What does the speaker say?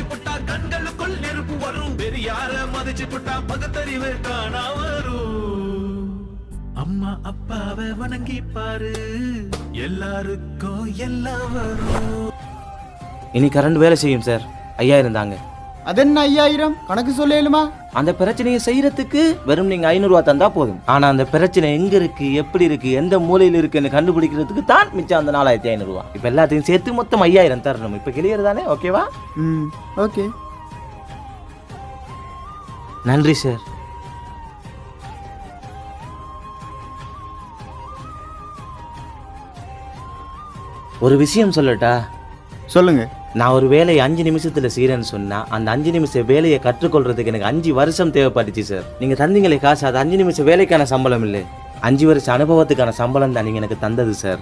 மதிச்சு புட்டா கண்களுக்குள் நெருப்பு வரும். பெரியார மதிச்சு புட்டா பகுத்தறிவு காணா வரும். அம்மா அப்பாவை வணங்கி பாரு. எல்லாருக்கும் எல்லாம் வரும். இனி கரண்ட் வேலை செய்யும் சார். ஐயா இருந்தாங்க அது என்ன ஐயாயிரம்? கணக்கு சொல்லேலுமா? அந்த பிரச்சனையை செய்யறதுக்கு வெறும் நீங்க ஐநூறுரூவா தந்தா போதும். ஆனா அந்த பிரச்சனை எங்க இருக்கு எப்படி இருக்கு எந்த மூலையில இருக்குன்னு கண்டுபிடிக்கிறதுக்கு தான் மிச்சம் அந்த நாலாயிரத்தி ஐநூறுரூவா இப்ப எல்லாத்தையும் சேர்த்து மொத்தம் ஐயாயிரம் தரணும். இப்ப கிளியர் தானே? ஓகேவா ம் ஓகே நன்றி சார் ஒரு விஷயம் சொல்லட்டா? சொல்லுங்க. நான் ஒரு வேலையை அஞ்சு நிமிஷத்துல செய்யறேன்னு சொன்னா அந்த அஞ்சு நிமிஷம் வேலையை கற்றுக்கொள்றதுக்கு எனக்கு அஞ்சு வருஷம் தேவைப்பட்டுச்சு சார் நீங்க தந்தீங்களே காசு அது அஞ்சு நிமிஷம் வேலைக்கான சம்பளம் இல்லை. அஞ்சு வருஷம் அனுபவத்துக்கான சம்பளம் தான் நீங்க எனக்கு தந்தது சார்